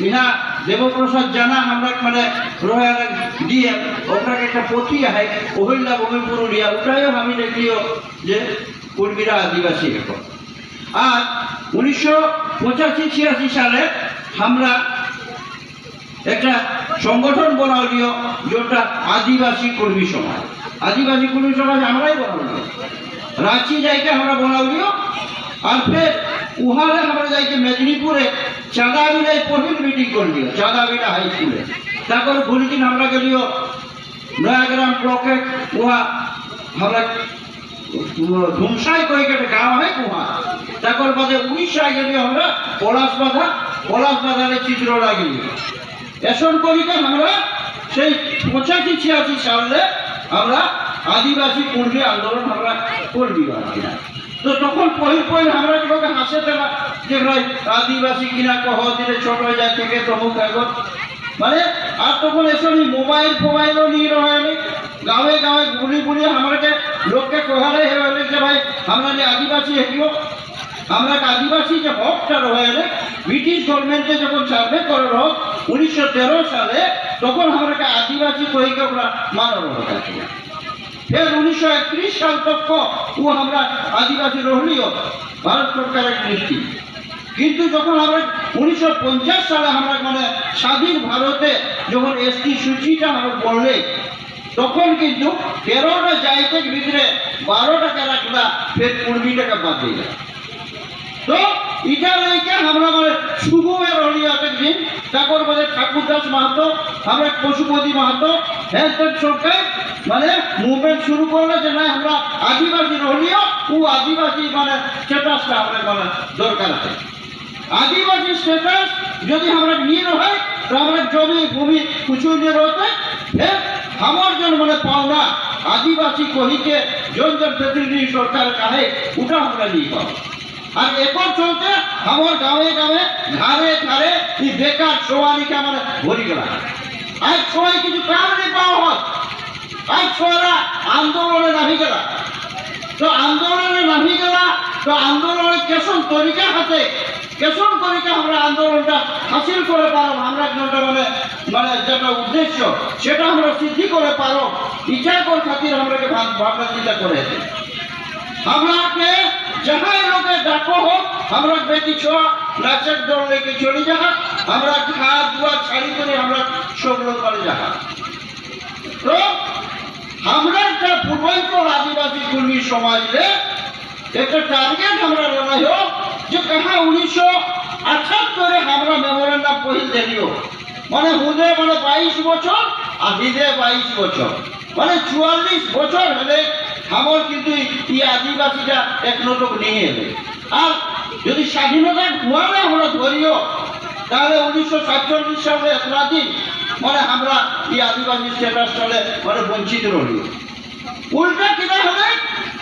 ইহা দেবপ্রসাদ জানা আমরা মানে রোহার দিয়ে ওখানে একটা পথি হয় অহিল্লা ভূমি পুরুলিয়া ওটাইও আমি দেখলিও যে কুর্মীরা আদিবাসী এখন। আর উনিশশো পঁচাশি ছিয়াশি সালে আমরা একটা সংগঠন বনালিও যেটা আদিবাসী কর্মী সমাজ। আদিবাসী কর্মী সমাজ আমরাই বনালিও রাঁচি যাইকে আমরা বনালিও আর ফের উহারে আমরা যাইকে মেদিনীপুরে চাঁদাবিলাই পহিল মিটিং করলিও চাঁদাবিলা হাই স্কুলে তারপর ঘুরিদিন আমরা গেলিও নয়াগ্রাম ব্লকে উহা আমরা ধুমসাই কই একটা গাঁও হয় কুহা তারপর বাদে উড়িষ্যায় গেলি আমরা পলাশ বাধা, পলাশ বাধারে চিত্র লাগিলি এসন করিতে আমরা সেই পঁচাশি, ছিয়াশি সালে আমরা আদিবাসী কর্মী আন্দোলন আমরা করবি আর। তো তখন পহিল পহিল আমরা লোকে হাসে দেওয়া যে ভাই, আদিবাসী কিনা কহ, দিলে ছোট হয়ে যায়, থেকে তমুক এখন মানে আর তখন এসব মোবাইল ফোবাইলও নিয়ে রয়েছে গাঁৱে গাঁৱে ঘুরি ঘুরি আমাকে লোককে কহারে হয়ে যে ভাই, আমরা যে আদিবাসী হেঁটিও আমরা আদিবাসী যে হকটা রয়েছে ব্রিটিশ গভর্নমেন্টে যখন সার্ভে করার হোক, উনিশশো সালে, তখন আমরা আদিবাসী কহিকে আমরা মানানো হয়েছে ফের উনিশশো একত্রিশ সাল তক ও আমরা আদিবাসী রহলিও ভারত সরকারের দৃষ্টি কিন্তু যখন আমরা উনিশশো পঞ্চাশ সালে আমরা মানে স্বাধীন ভারতে যখন এসটি সূচিটা আমরা বললে তখন কিন্তু তেরোটা জায়গার ভিতরে বারো টাকা রাখলা ফের কুড়ি টাকা বাদ দিয়ে। তো এটা লইকে আমরা মানে শুভমের হলি আছে দিন, তারপর মানে ঠাকুরদাস মাহাতো, আমরা পশুপতি মাহাতো হ্যাঁ সরকার মানে মুভমেন্ট শুরু করলে যে না, আমরা আদিবাসী হলিও ও আদিবাসী মানে স্ট্যাটাসটা আমরা মানে দরকার আছে। আদিবাসী স্ট্যাটাস যদি আমরা নিয়ে হয়, তো আমরা জমি, ভূমি কিছু নিয়ে রয়েছে আমার জন মানে পাওনা, আদিবাসী কহিকে জন জন প্রতিনিধি সরকার কাহে ওটা আমরা নিয়ে পাবো। আর এখন চলতে আমার গাঁয়ে গাঁয়ে, ঘাড়ে ঘাড়ে এই বেকার সোয়ালিকে আমার ভরি গেল আজ সবাই কিছু নেই পাওয়া হয়। সবাই আন্দোলনে নামি গেলা। তো আন্দোলনে নামি গেলা, তো আন্দোলনের কেসন তরিকা হাতে কেসন তরিকা আমরা আন্দোলনটা হাসিল করে পারো আমরা যেটা মানে মানে যেটা উদ্দেশ্য, সেটা আমরা সিদ্ধি করে পারো ইচ্ছা কর খাতির আমরা ভাবনা চিন্তা করে আমরাকে যাহাই লোকে ডাকো হোক, আমরা বেটি ছোয়া নাচের দল লেগে চলে যাহা, আমরা খাওয়া দুয়া ছাড়ি করে আমরা লোক করে যাহা। তো আমরা একটা পূর্বাঞ্চল আদিবাসী কর্মী সমাজে একটা টার্গেট আমরা লড়াই হোক, যে কাহা উনিশশো আঠাত্তরে আমরা মেমোরেন্ডাম পহিল দেখিও। মানে হুদে মানে বাইশ বছর আর হিদে বাইশ বছর। মানে চুয়াল্লিশ বছর হলে আমার কিন্তু এই আদিবাসীটা এক নটক নিয়ে এলে। আর যদি স্বাধীনতা ঘুয়ালে আমরা ধরিও, তাহলে উনিশশো সাতচল্লিশ সালে এতটা দিন মানে আমরা এই আদিবাসী স্ট্যাটাস চলে মানে বঞ্চিত রহিও উল্টা কিনা হলে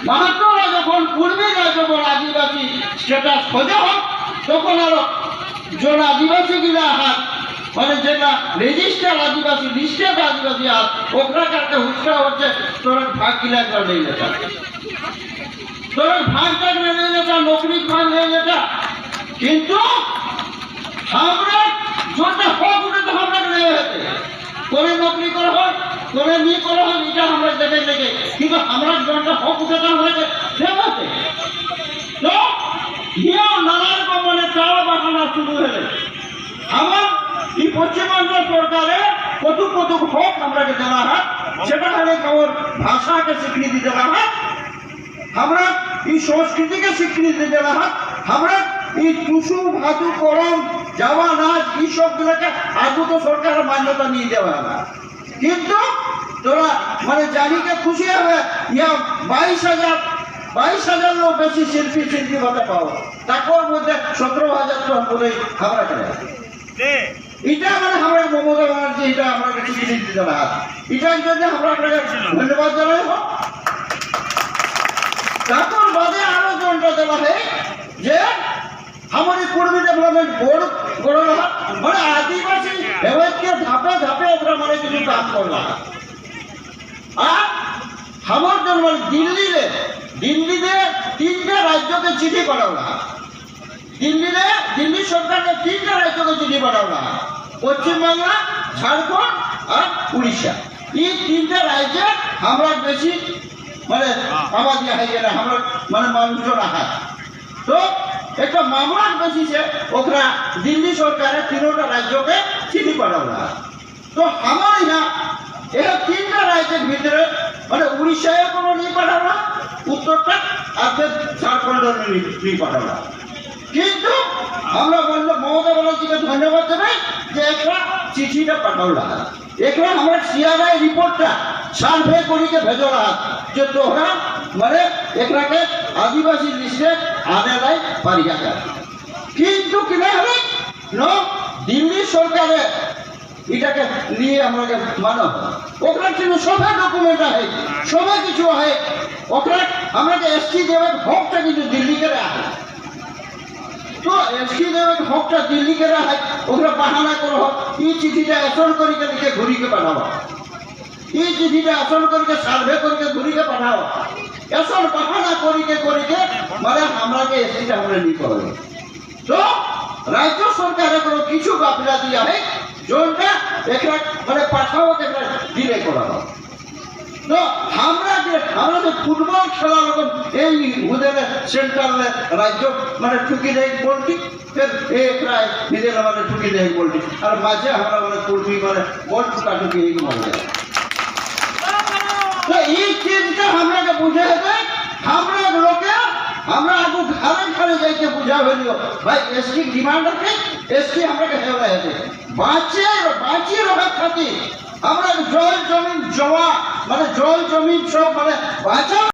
মাহাত্মরা যখন পূর্বীরা যখন আদিবাসী স্ট্যাটাস খোঁজা হোক, তখন আরও জন আদিবাসী গিলা হাত মানে যেটা রেজিস্টার আদিবাসী লিস্টেড আদিবাসী হাত ওকরা কারকে হুচকা হচ্ছে তোর ভাগ একটা নেই যেটা তোর ভাগ টাক নেই যেটা নকরি খান নেই যেটা কিন্তু আমরা যেটা হোক নেই হতে করে নকরি করা হোক করে নিয়ে করা হোক এটা আমরা দেখে দেখে। কিন্তু আমরা যেটা হোক ওটা তো আমরা দেখাতে তো ইয়েও নানা রকম মানে চাওয়া বাগানা আমার হয় ভাষাকে স্বীকৃতি দেওয়া হয়, আমরা এই সংস্কৃতিকে স্বীকৃতি দেওয়া হয়, আমরা এই টুসু ভাদু করম যাওয়া এই সবগুলোকে আগত সরকারের মান্যতা নিয়ে দেওয়া হয় কিন্তু তোরা মানে জানিকে খুশি হবে ইয়া বাইশ হাজার বাইশ হাজার লোক বেশি শিল্পী শিল্পী ভাতা পাও। তাকর মধ্যে সতেরো হাজার তো বলে আমরা করে। এটা মানে আমরা মমতা ব্যানার্জি এটা আমরা স্বীকৃতি হয় এটার জন্য আমরা আপনাকে ধন্যবাদ জানাই। তারপর বাদে আরও জনটা দেওয়া হয় যে আমাদের কর্মী ডেভেলপমেন্ট বোর্ড মানে আদিবাসী এবারকে ধাপে ধাপে ওরা মানে কিছু কাজ করলা। আর আমার জন্য দিল্লিতে দিল্লিতে তিনটে রাজ্যকে চিঠি পাঠাওলা দিল্লিতে দিল্লি সরকারকে তিনটে রাজ্যকে চিঠি পাঠাওলা পশ্চিমবাংলা ঝাড়খণ্ড আর উড়িষ্যা। এই তিনটা রাজ্যে আমরা বেশি মানে দিয়া হয়ে আমরা মানে মানুষজন আহার তো একটা মামলার বেসিসে ওকরা দিল্লি সরকারের তিনোটা রাজ্যকে চিঠি পাঠালা তো আমার ইহা এটা তিনটা রাজ্যের ভিতরে মানে উড়িষ্যায় কোনো নিয়ে পাঠালা উত্তরটা ফের ঝাড়খণ্ডের নিয়ে পাঠালা কিন্তু আমরা বলল মমতা ব্যানার্জিকে ধন্যবাদ দেবে যে একটা চিঠিটা পাঠালা। একটা আমার সিআরআই রিপোর্টটা সার্ভে করিকে ভেজলা যে তোহরা মানে একটাকে আদিবাসী লিস্টে আনে নাই পারিয়া যায়। কিন্তু কিনা হবে? ন, দিল্লি সরকারে এটাকে নিয়ে আমাকে মানো। ওখানে কিন্তু সবাই ডকুমেন্ট আছে সবাই কিছু আছে ওখানে আমাকে এসটি দেবের হকটা কিন্তু দিল্লিকে রাখে। তো এসটি দেবের হকটা দিল্লিকে রাখে, ওখানে বাহানা করো। এই চিঠিটা এসন করিকে লিখে ঘুরিকে পাঠাবো এই চিঠিটা আসন করিকে, সার্ভে করিকে, ঘুরিকে পাঠাও। এসন বাহানা করিকে করিকে মানে আমরাকে এসটিটা আমরা নিতে হবে তো রাজ্য সরকারের কোনো কিছু গাফিলাতি আছে যোনটা একটা মানে পাঠাও একটা দিলে করা হয় তো আমরা যে আমরা যে ফুটবল খেলা রকম এই ওদের সেন্ট্রালে রাজ্য মানে ঠুকি দেয় বলটি ফের এক রায় নিজের মানে ঠুকি দেয় বলটি আর মাঝে আমরা মানে কর্মী মানে বল টুকা টুকি এই মরে যায় তো এই চিজটা আমরাকে বুঝে হবে আমরা লোকে আমরা আগু ঘরে ঘরে যাইতে বুঝা হইল ভাই এসটি ডিমান্ড আছে এসটি আমরাকে হেওয়া হেতে বাঁচে বাঁচিয়ে রাখার খাতির আমরা জল জমিন জমা মানে জল জমিন সব মানে বাঁচা